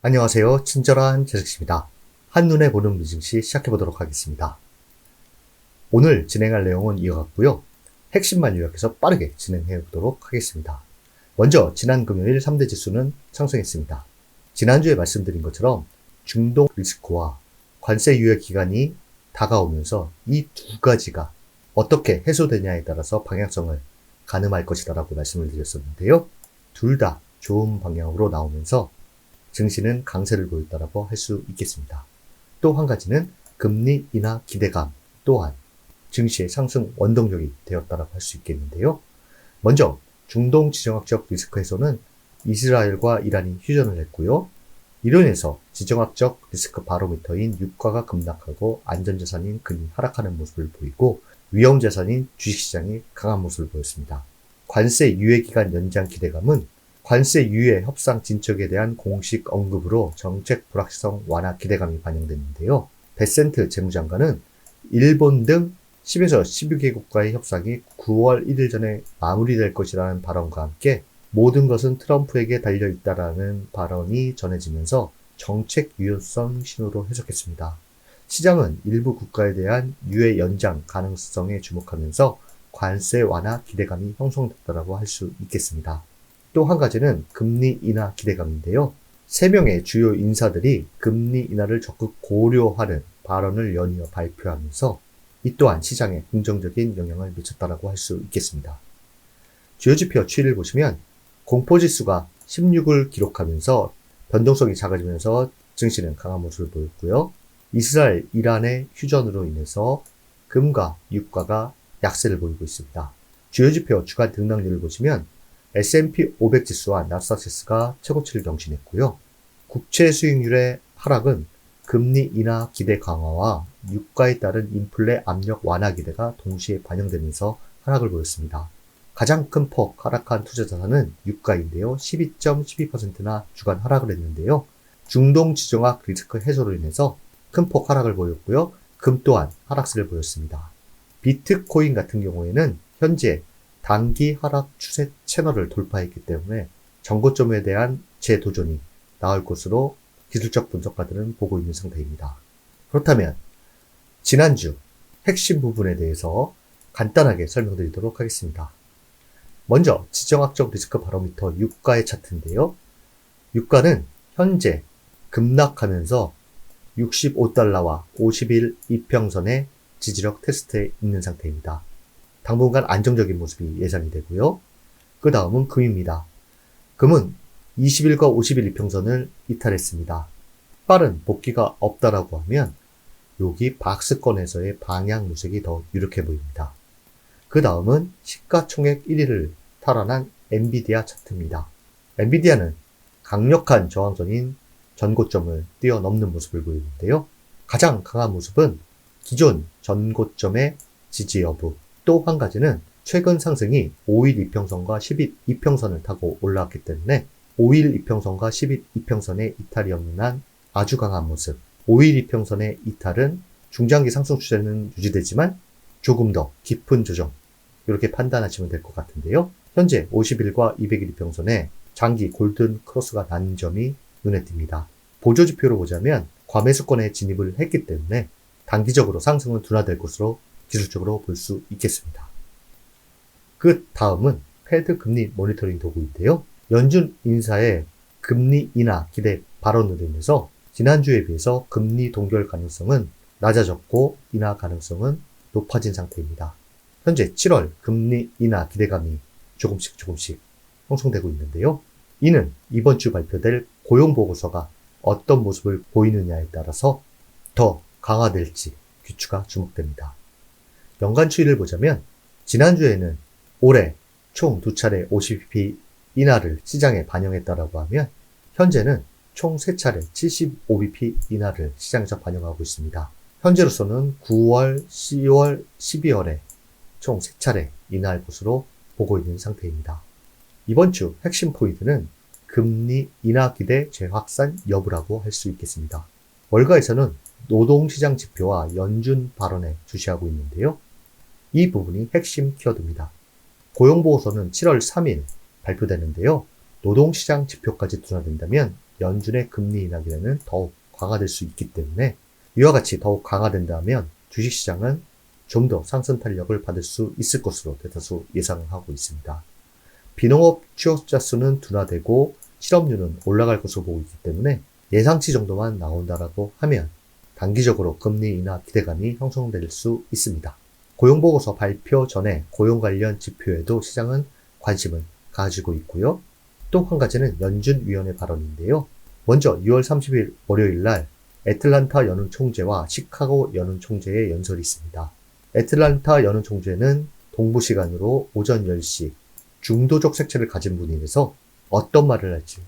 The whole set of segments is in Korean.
안녕하세요. 친절한 제작씨입니다. 한눈에 보는 미증시 시작해보도록 하겠습니다. 오늘 진행할 내용은 이와 같고요. 핵심만 요약해서 빠르게 진행해보도록 하겠습니다. 먼저 지난 금요일 3대 지수는 상승했습니다. 지난주에 말씀드린 것처럼 중동 리스크와 관세 유예 기간이 다가오면서 이 두 가지가 어떻게 해소되냐에 따라서 방향성을 가늠할 것이다라고 말씀을 드렸었는데요. 둘 다 좋은 방향으로 나오면서 증시는 강세를 보였다라고 할 수 있겠습니다. 또 한 가지는 금리 인하 기대감 또한 증시의 상승 원동력이 되었다라고 할 수 있겠는데요. 먼저 중동 지정학적 리스크 해소는 이스라엘과 이란이 휴전을 했고요. 인해서 지정학적 리스크 바로미터인 유가가 급락하고 안전자산인 금이 하락하는 모습을 보이고 위험자산인 주식시장이 강한 모습을 보였습니다. 관세 유예기간 연장 기대감은 관세 유예 협상 진척에 대한 공식 언급으로 정책 불확실성 완화 기대감이 반영됐는데요. 베센트 재무장관은 일본 등 10에서 12개국과의 협상이 9월 1일 전에 마무리될 것이라는 발언과 함께 모든 것은 트럼프에게 달려있다라는 발언이 전해지면서 정책 유효성 신호로 해석했습니다. 시장은 일부 국가에 대한 유예 연장 가능성에 주목하면서 관세 완화 기대감이 형성됐다고 할 수 있겠습니다. 또 한 가지는 금리 인하 기대감인데요. 세 명의 주요 인사들이 금리 인하를 적극 고려하는 발언을 연이어 발표하면서 이 또한 시장에 긍정적인 영향을 미쳤다고 할 수 있겠습니다. 주요 지표 추이를 보시면 공포지수가 16을 기록하면서 변동성이 작아지면서 증시는 강한 모습을 보였고요. 이스라엘, 이란의 휴전으로 인해서 금과 유가가 약세를 보이고 있습니다. 주요 지표 주간 등락률을 보시면 S&P 500 지수와 나스닥지수가 최고치를 경신했고요. 국채 수익률의 하락은 금리 인하 기대 강화와 유가에 따른 인플레 압력 완화 기대가 동시에 반영되면서 하락을 보였습니다. 가장 큰 폭 하락한 투자 자산은 유가인데요. 12.12%나 주간 하락을 했는데요. 중동 지정학 리스크 해소로 인해서 큰 폭 하락을 보였고요. 금 또한 하락세를 보였습니다. 비트코인 같은 경우에는 현재 단기 하락 추세 채널을 돌파했기 때문에 정고점에 대한 재도전이 나올 것으로 기술적 분석가들은 보고 있는 상태입니다. 그렇다면 지난주 핵심 부분에 대해서 간단하게 설명드리도록 하겠습니다. 먼저 지정학적 리스크 바로미터 유가의 차트인데요. 유가는 현재 급락하면서 65달러와 50일 이평선의 지지력 테스트에 있는 상태입니다. 당분간 안정적인 모습이 예상이 되고요. 그 다음은 금입니다. 금은 20일과 50일 이평선을 이탈했습니다. 빠른 복귀가 없다라고 하면 여기 박스권에서의 방향 무색이 더 유력해 보입니다. 그 다음은 시가총액 1위를 탈환한 엔비디아 차트입니다. 엔비디아는 강력한 저항선인 전고점을 뛰어넘는 모습을 보이는데요. 가장 강한 모습은 기존 전고점의 지지 여부. 또 한 가지는 최근 상승이 5일 이평선과 10일 이평선을 타고 올라왔기 때문에 5일 이평선과 10일 이평선의 이탈이 없는 한 아주 강한 모습. 5일 이평선의 이탈은 중장기 상승 추세는 유지되지만 조금 더 깊은 조정. 이렇게 판단하시면 될 것 같은데요. 현재 50일과 200일 이평선에 장기 골든 크로스가 난 점이 눈에 띕니다. 보조 지표로 보자면 과매수권에 진입을 했기 때문에 단기적으로 상승은 둔화될 것으로 기술적으로 볼 수 있겠습니다. 그 다음은 패드 금리 모니터링 도구인데요. 연준 인사의 금리 인하 기대 발언으로 인해서 지난주에 비해서 금리 동결 가능성은 낮아졌고 인하 가능성은 높아진 상태입니다. 현재 7월 금리 인하 기대감이 조금씩 조금씩 형성되고 있는데요. 이는 이번 주 발표될 고용보고서가 어떤 모습을 보이느냐에 따라서 더 강화될지 귀추가 주목됩니다. 연간 추이를 보자면 지난주에는 올해 총 두 차례 50bp 인하를 시장에 반영했다라고 하면 현재는 총 3차례 75bp 인하를 시장에서 반영하고 있습니다. 현재로서는 9월, 10월, 12월에 총 3차례 인하할 것으로 보고 있는 상태입니다. 이번 주 핵심 포인트는 금리 인하 기대 재확산 여부라고 할 수 있겠습니다. 월가에서는 노동시장 지표와 연준 발언에 주시하고 있는데요. 이 부분이 핵심 키워드입니다. 고용보고서는 7월 3일 발표되는데요. 노동시장 지표까지 둔화된다면 연준의 금리 인하 기대는 더욱 강화될 수 있기 때문에 이와 같이 더욱 강화된다면 주식시장은 좀 더 상승 탄력을 받을 수 있을 것으로 대다수 예상을 하고 있습니다. 비농업 취업자 수는 둔화되고 실업률은 올라갈 것으로 보고 있기 때문에 예상치 정도만 나온다라고 하면 단기적으로 금리 인하 기대감이 형성될 수 있습니다. 고용보고서 발표 전에 고용 관련 지표에도 시장은 관심을 가지고 있고요. 또 한 가지는 연준위원회 발언인데요. 먼저 6월 30일 월요일 날 애틀란타 연은 총재와 시카고 연은 총재의 연설이 있습니다. 애틀란타 연은 총재는 동부 시간으로 오전 10시 중도적 색채를 가진 분이라서 어떤 말을 할지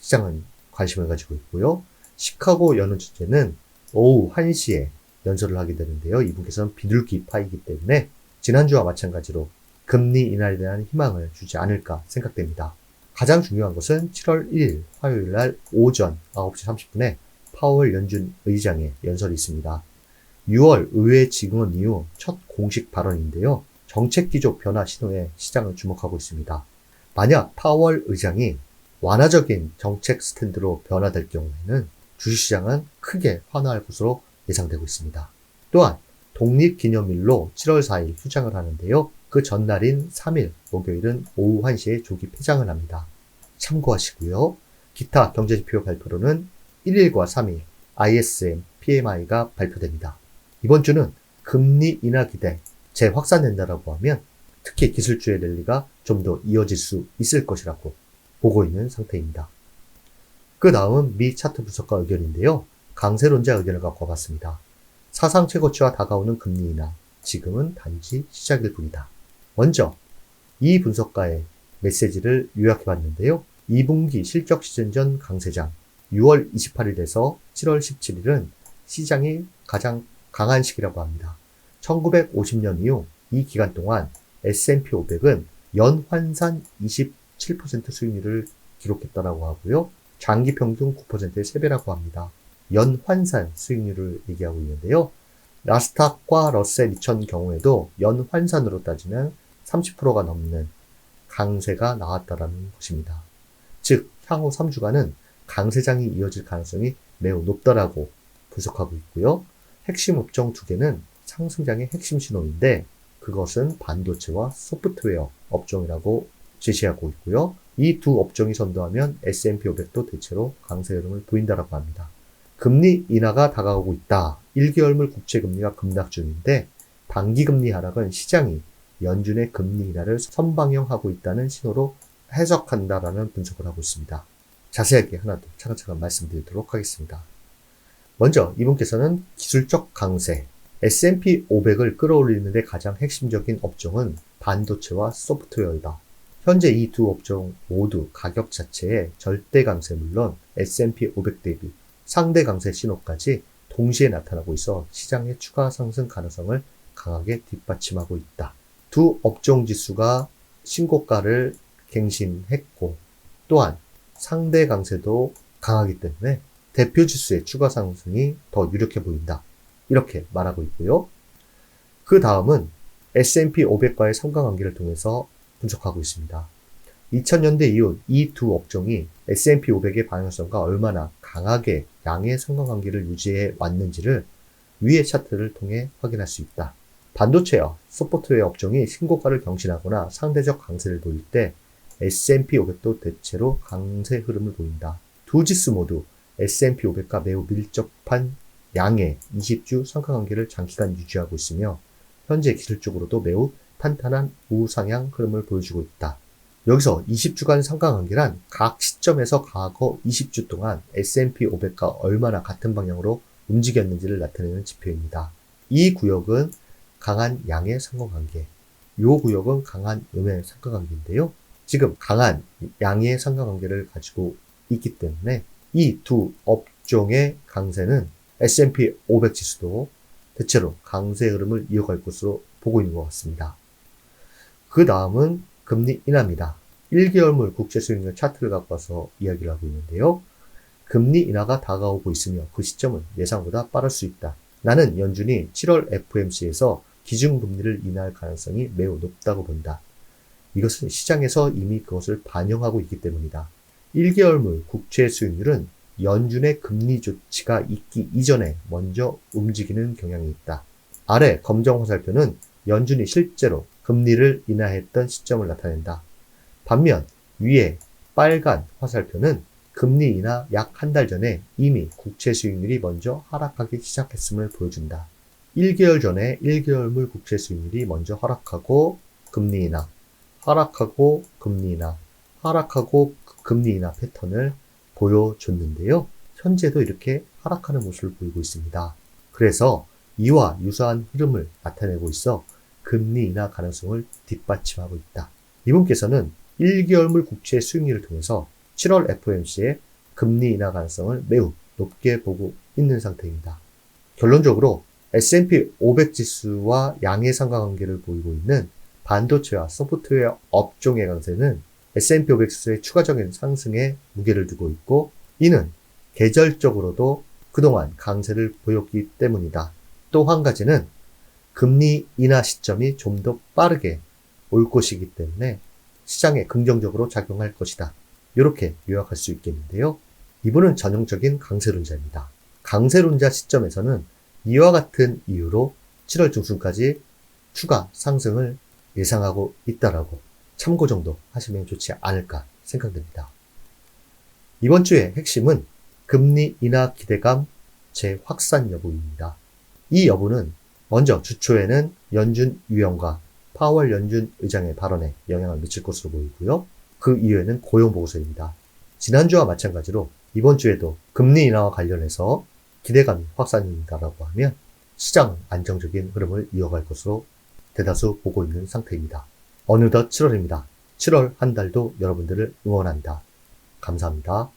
시장은 관심을 가지고 있고요. 시카고 연은 총재는 오후 1시에 연설을 하게 되는데요. 이분께서는 비둘기 파이기 때문에 지난주와 마찬가지로 금리 인하에 대한 희망을 주지 않을까 생각됩니다. 가장 중요한 것은 7월 1일 화요일 날 오전 9시 30분에 파월 연준 의장의 연설이 있습니다. 6월 의회 지원 이후 첫 공식 발언인데요. 정책 기조 변화 신호에 시장을 주목하고 있습니다. 만약 파월 의장이 완화적인 정책 스탠드로 변화될 경우에는 주식시장은 크게 환호할 것으로 예상되고 있습니다. 또한 독립기념일로 7월 4일 휴장을 하는데요. 그 전날인 3일 목요일은 오후 1시에 조기 폐장을 합니다. 참고하시고요. 기타 경제지표 발표로는 1일과 3일 ISM, PMI가 발표됩니다. 이번 주는 금리 인하 기대 재확산된다라고 하면 특히 기술주의 랠리가 좀 더 이어질 수 있을 것이라고 보고 있는 상태입니다. 그 다음은 미 차트 분석가 의견인데요. 강세론자 의견을 갖고 와봤습니다. 사상 최고치와 다가오는 금리 인하, 지금은 단지 시작일 뿐이다. 먼저 이 분석가의 메시지를 요약해 봤는데요. 2분기 실적 시즌 전 강세장 6월 28일에서 7월 17일은 시장이 가장 강한 시기라고 합니다. 1950년 이후 이 기간 동안 S&P 500은 연환산 27% 수익률을 기록했다라고 하고요. 장기 평균 9%의 3배라고 합니다. 연환산 수익률을 얘기하고 있는데요. 나스닥과 러셀 2000 경우에도 연환산으로 따지면 30%가 넘는 강세가 나왔다라는 것입니다. 즉, 향후 3주간은 강세장이 이어질 가능성이 매우 높다라고 분석하고 있고요. 핵심 업종 두 개는 상승장의 핵심 신호인데 그것은 반도체와 소프트웨어 업종이라고 제시하고 있고요. 이 두 업종이 선도하면 S&P 500도 대체로 강세 흐름을 보인다라고 합니다. 금리 인하가 다가오고 있다. 1개월물 국채 금리가 급락 중인데 단기 금리 하락은 시장이 연준의 금리 인하를 선방영하고 있다는 신호로 해석한다라는 분석을 하고 있습니다. 자세하게 하나 더 차근차근 말씀드리도록 하겠습니다. 먼저 이분께서는 기술적 강세, S&P 500을 끌어올리는데 가장 핵심적인 업종은 반도체와 소프트웨어이다. 현재 이 두 업종 모두 가격 자체의 절대 강세 물론 S&P 500 대비 상대 강세 신호까지 동시에 나타나고 있어 시장의 추가 상승 가능성을 강하게 뒷받침하고 있다. 두 업종 지수가 신고가를 갱신했고 또한 상대 강세도 강하기 때문에 대표 지수의 추가 상승이 더 유력해 보인다. 이렇게 말하고 있고요. 그 다음은 S&P 500과의 상관관계를 통해서 분석하고 있습니다. 2000년대 이후 이 두 업종이 S&P 500의 방향성과 얼마나 강하게 양의 상관관계를 유지해 왔는지를 위의 차트를 통해 확인할 수 있다. 반도체와 소프트웨어 업종이 신고가를 경신하거나 상대적 강세를 보일 때 S&P 500도 대체로 강세 흐름을 보인다. 두 지수 모두 S&P 500과 매우 밀접한 양의 20주 상관관계를 장기간 유지하고 있으며 현재 기술적으로도 매우 탄탄한 우상향 흐름을 보여주고 있다. 여기서 20주간 상관관계란 각 시점에서 과거 20주 동안 S&P 500과 얼마나 같은 방향으로 움직였는지를 나타내는 지표입니다. 이 구역은 강한 양의 상관관계, 이 구역은 강한 음의 상관관계인데요. 지금 강한 양의 상관관계를 가지고 있기 때문에 이 두 업종의 강세는 S&P 500 지수도 대체로 강세 흐름을 이어갈 것으로 보고 있는 것 같습니다. 그 다음은 금리 인하입니다. 1개월물 국채 수익률 차트를 갖고 와서 이야기를 하고 있는데요. 금리 인하가 다가오고 있으며 그 시점은 예상보다 빠를 수 있다. 나는 연준이 7월 FMC에서 기준금리를 인하할 가능성이 매우 높다고 본다. 이것은 시장에서 이미 그것을 반영하고 있기 때문이다. 1개월물 국채 수익률은 연준의 금리 조치가 있기 이전에 먼저 움직이는 경향이 있다. 아래 검정 화살표는 연준이 실제로 금리를 인하했던 시점을 나타낸다. 반면 위에 빨간 화살표는 금리 인하 약 한 달 전에 이미 국채 수익률이 먼저 하락하기 시작했음을 보여준다. 1개월 전에 1개월물 국채 수익률이 먼저 하락하고 금리 인하, 하락하고 금리 인하, 하락하고 금리 인하 패턴을 보여줬는데요. 현재도 이렇게 하락하는 모습을 보이고 있습니다. 그래서 이와 유사한 흐름을 나타내고 있어 금리 인하 가능성을 뒷받침하고 있다. 이분께서는 1개월물 국채 수익률을 통해서 7월 FOMC의 금리 인하 가능성을 매우 높게 보고 있는 상태입니다. 결론적으로 S&P 500 지수와 양의 상관관계를 보이고 있는 반도체와 소프트웨어 업종의 강세는 S&P 500 지수의 추가적인 상승에 무게를 두고 있고 이는 계절적으로도 그동안 강세를 보였기 때문이다. 또 한 가지는 금리 인하 시점이 좀 더 빠르게 올 것이기 때문에 시장에 긍정적으로 작용할 것이다. 이렇게 요약할 수 있겠는데요. 이분은 전형적인 강세론자입니다. 강세론자 시점에서는 이와 같은 이유로 7월 중순까지 추가 상승을 예상하고 있다라고 참고 정도 하시면 좋지 않을까 생각됩니다. 이번 주의 핵심은 금리 인하 기대감 재확산 여부입니다. 이 여부는 먼저 주초에는 연준 위원과 파월 연준 의장의 발언에 영향을 미칠 것으로 보이고요. 그 이후에는 고용 보고서입니다. 지난주와 마찬가지로 이번 주에도 금리 인하와 관련해서 기대감이 확산된다라고 하면 시장은 안정적인 흐름을 이어갈 것으로 대다수 보고 있는 상태입니다. 어느덧 7월입니다. 7월 한 달도 여러분들을 응원합니다. 감사합니다.